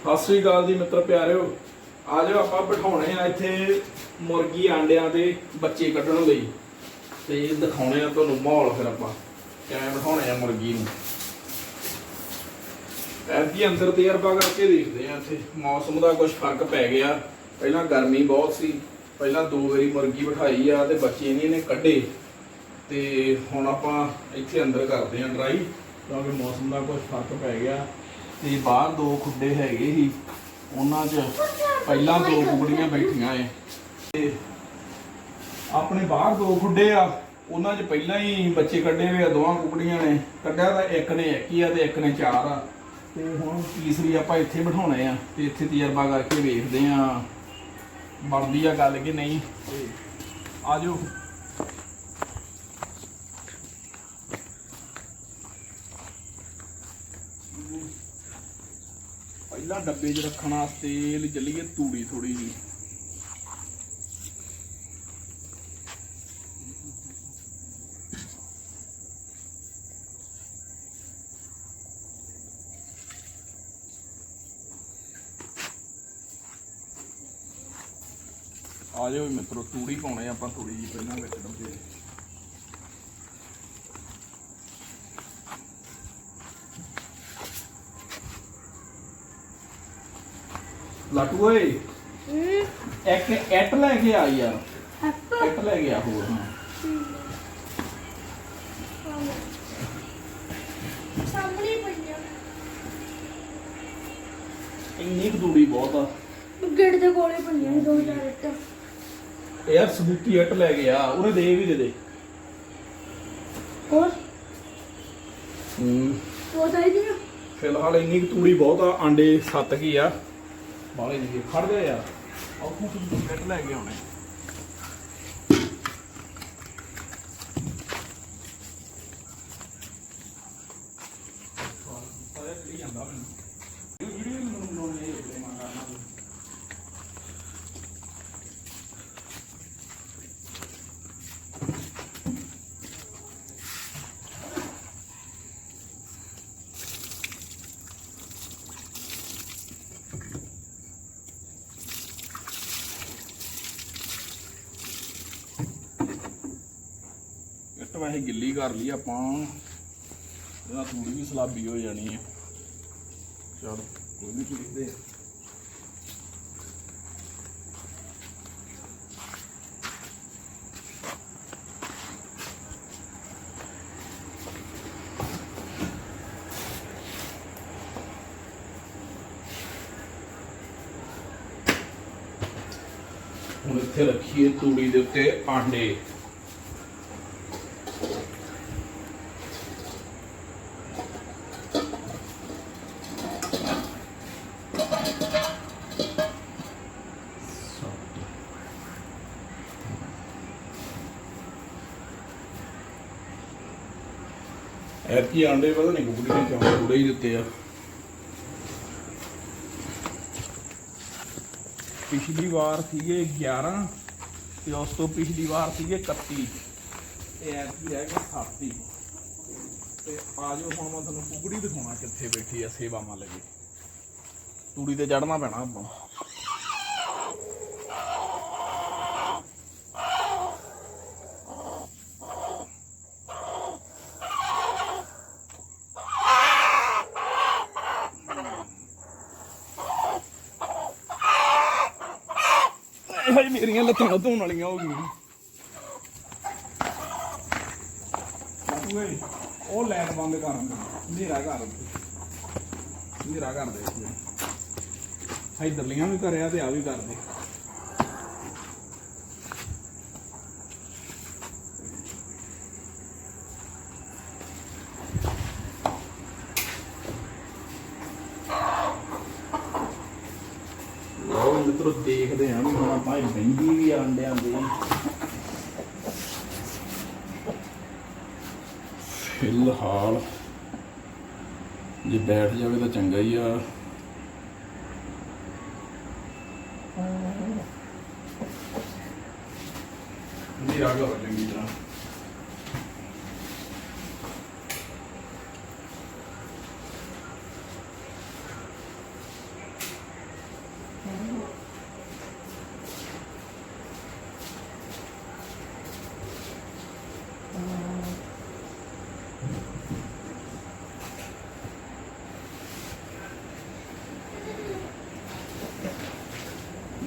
ਸਤਿ ਸ੍ਰੀ ਅਕਾਲ ਜੀ ਮਿੱਤਰ ਪਿਆਰਿਓ। ਆਜੋ ਆਪਾਂ ਬਿਠਾਉਣੇ ਆ ਇੱਥੇ ਮੁਰਗੀ ਆਂਡਿਆਂ ਦੇ ਬੱਚੇ ਕੱਢਣ ਲਈ। ਤੇ ਦਿਖਾਉਣੇ ਆ ਤੁਹਾਨੂੰ ਮਾਹੌਲ ਫਿਰ ਆਪਾਂ। ਕਿਵੇਂ ਬਿਠਾਉਣੇ ਆ ਮੁਰਗੀ ਨੂੰ। ਐਂਦੀ ਅੰਦਰ ਤਜਰਬਾ ਕਰਕੇ ਦੇਖਦੇ ਆ ਇੱਥੇ। ਮੌਸਮ ਦਾ ਕੁਝ ਫ਼ਰਕ ਪੈ ਗਿਆ। ਪਹਿਲਾਂ ਗਰਮੀ ਬਹੁਤ ਸੀ। ਪਹਿਲਾਂ ਦੋ ਵਾਰੀ ਮੁਰਗੀ ਬਿਠਾਈ ਆ ਤੇ ਬੱਚੇ ਨਹੀਂ ਇਹਨੇ ਕੱਢੇ। ਤੇ ਹੁਣ ਆਪਾਂ ਇੱਥੇ ਅੰਦਰ ਕਰਦੇ ਆ ਡਰਾਈ ਕਿਉਂਕਿ ਮੌਸਮ ਦਾ ਕੁਝ ਫ਼ਰਕ ਪੈ ਗਿਆ। ਤੇ ਬਾਹਰ ਦੋ ਖੁੱਡੇ ਹੈਗੇ ਸੀ। ਉਹਨਾਂ 'ਚ ਪਹਿਲਾਂ ਦੋ ਕੁਕੜੀਆਂ ਬੈਠੀਆਂ ਏ ਤੇ ਆਪਣੇ ਬਾਹਰ ਦੋ ਖੁੱਡੇ ਆ, ਉਹਨਾਂ 'ਚ ਪਹਿਲਾਂ ਹੀ ਬੱਚੇ ਕੱਢੇ ਹੋਏ ਆ, ਦੋਵਾਂ ਕੁਕੜੀਆਂ ਨੇ। ਕੱਢਿਆ ਤਾਂ ਇੱਕ ਨੇ ਇੱਕ ਹੀ ਆ ਤੇ ਇੱਕ ਨੇ ਚਾਰ ਆ। ਤੇ ਹੁਣ ਤੀਸਰੀ ਆਪਾਂ ਇੱਥੇ ਬਿਠਾਉਣੇ ਆ ਤੇ ਇੱਥੇ ਤਜਰਬਾ ਕਰਕੇ ਵੇਖਦੇ ਆ। ਬਣਦੀ ਆ ਗੱਲ ਕਿ ਨਹੀਂ? ਤੇ ਆਜੋ। ਪਹਿਲਾਂ ਡੱਬੇ 'ਚ ਰੱਖਣ ਵਾਸਤੇ ਲਈ ਚੱਲੀਏ ਤੂੜੀ ਥੋੜੀ ਜੀ ਆ ਜਾਓ ਵੀ ਮਿੱਤਰੋ, ਤੂੜੀ ਪਾਉਣੇ ਆਪਾਂ ਥੋੜੀ ਜੀ ਪਹਿਲਾਂ ਵਿੱਚ ਡੱਬੇ। ਲਾਟੂ ਓਏ। ਇੱਕ ਐਟ ਲੈ ਕੇ ਆ। ਯਾਰ ਐਟ ਲੈ ਗਿਆ ਹੋਰ ਹਾਂ। ਸਾਹਮਣੇ ਪਈਆਂ ਇੰਨੀ ਕੁ ਦੂੜੀ ਬਹੁਤ ਆ। ਗੇਟ ਦੇ ਕੋਲੇ ਪਈਆਂ ਸੀ ਦੋ ਚਾਰ ਇੱਟ। ਇਹ ਯਾਰ ਸਬੂਤੀ ਐਟ ਲੈ ਗਿਆ ਉਹਨੇ ਦੇ ਵੀ ਦੇ ਦੇ। ਹੋਰ? ਹੂੰ। ਉਹ ਚਾਹੀਦੀਆਂ ਫਿਲਹਾਲ ਇੰਨੀ ਕੁ ਤੂੜੀ ਬਹੁਤ ਆ ਆਂਡੇ ਸੱਤ ਕੀ ਆ। ਬਾਲੇ ਜੀ ਖੜ ਜਾ ਯਾਰ ਆਹ ਤੂੰ ਸਬੂਤੀ ਐਟ ਲੈ ਕੇ ਆਉਣੇ ਇੱਟ ਵੈਸੇ ਗਿੱਲੀ ਕਰ ਲਈ ਆਪਾਂ। ਇਹਦਾ ਤੂੜੀ ਵੀ ਸਲਾਬੀ ਹੋ ਜਾਣੀ ਹੈ। ਚਲ, ਕੋਈ ਨਹੀਂ ਦੇਖਦੇ ਹੁਣ ਇੱਥੇ ਰੱਖੀਏ ਤੂੜੀ ਦੇ ਉੱਤੇ ਆਂਡੇ। ਐਤਕੀ ਆਂਡੇ ਪਤਾ ਨਹੀਂ ਕੁਕੜੀ ਨੇ ਕਿਉਂ ਥੋੜੇ ਹੀ ਦਿੱਤੇ ਆ। ਪਿਛਲੀ ਵਾਰ ਸੀਗੇ 11 ਤੇ ਉਸ ਤੋਂ ਪਿਛਲੀ ਵਾਰ ਸੀਗੇ 31 ਇਹ ਐਤਕੀ ਹੈਗਾ 7 ਤੇ ਆ ਜਾਓ, ਹੁਣ ਮੈਂ ਤੁਹਾਨੂੰ ਕੁਕੜੀ ਦਿਖਾਉਣਾ ਕਿੱਥੇ ਬੈਠੀ ਆ ਸੇਵਾ ਮਾ ਲਗੇ ਤੂੜੀ ਤੇ ਚੜਨਾ ਪੈਣਾ ਆਪਾਂ। ਹਾਏ ਮੇਰੀਆਂ ਲੱਤਾਂ ਧੋਣ ਵਾਲੀਆਂ ਹੋ ਗਈਆਂ। ਓਏ, ਉਹ ਲੈਟ ਬੰਦ ਕਰ ਹਨੇਰਾ ਕਰ ਹਨੇਰਾ ਕਰ ਦੇ ਇਧਰਲੀਆਂ ਵੀ ਕਰਿਆ ਤੇ ਆ ਵੀ ਕਰ ਦੇ ਮਿੱਤਰੋ ਦੇਖਦੇ ਆਂ ਵੀ ਹੁਣ ਆਪਾਂ ਇਹ ਮਹਿੰਗੀ ਵੀ ਆਂਡਿਆਂ ਦੇ। ਫਿਲਹਾਲ ਜੇ ਬੈਠ ਜਾਵੇ ਤਾਂ ਚੰਗਾ ਹੀ ਆ। ਨਹੀਂ ਆ ਗਿਆ ਚੰਗੀ ਤਰ੍ਹਾਂ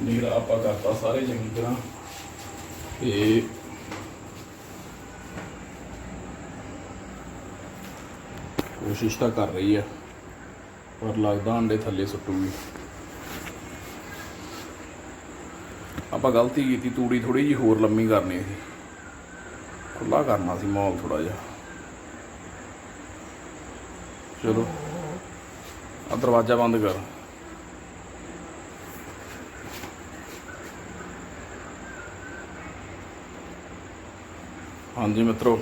ਨੀਰਾ ਆਪਾਂ ਕਰਤਾ ਸਾਰੇ ਚੰਗੀ ਤਰ੍ਹਾਂ। ਤੇ ਕੋਸ਼ਿਸ਼ ਤਾਂ ਕਰ ਰਹੀ ਆ, ਪਰ ਲੱਗਦਾ ਅੰਡੇ ਥੱਲੇ ਸੁੱਟੂਗੀ। ਆਪਾਂ ਗਲਤੀ ਕੀਤੀ, ਤੂੜੀ ਥੋੜੀ ਜੀ ਹੋਰ ਲੰਮੀ ਕਰਨੀ ਸੀ। ਖੁੱਲਾ ਕਰਨਾ ਸੀ ਮਾਹੌਲ ਥੋੜਾ ਜਿਹਾ। ਚਲੋ ਆ ਦਰਵਾਜ਼ਾ ਬੰਦ ਕਰ। ਹਾਂਜੀ ਮਿੱਤਰੋ।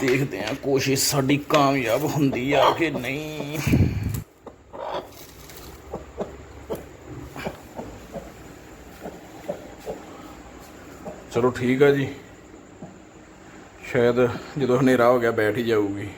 ਦੇਖਦੇ ਆ ਕੋਸ਼ਿਸ਼ ਸਾਡੀ ਕਾਮਯਾਬ ਹੁੰਦੀ ਆ ਕਿ ਨਹੀਂ। ਚਲੋ ਠੀਕ ਆ ਜੀ। ਸ਼ਾਇਦ ਜਦੋਂ ਹਨੇਰਾ ਹੋ ਗਿਆ ਬੈਠ ਹੀ ਜਾਊਗੀ।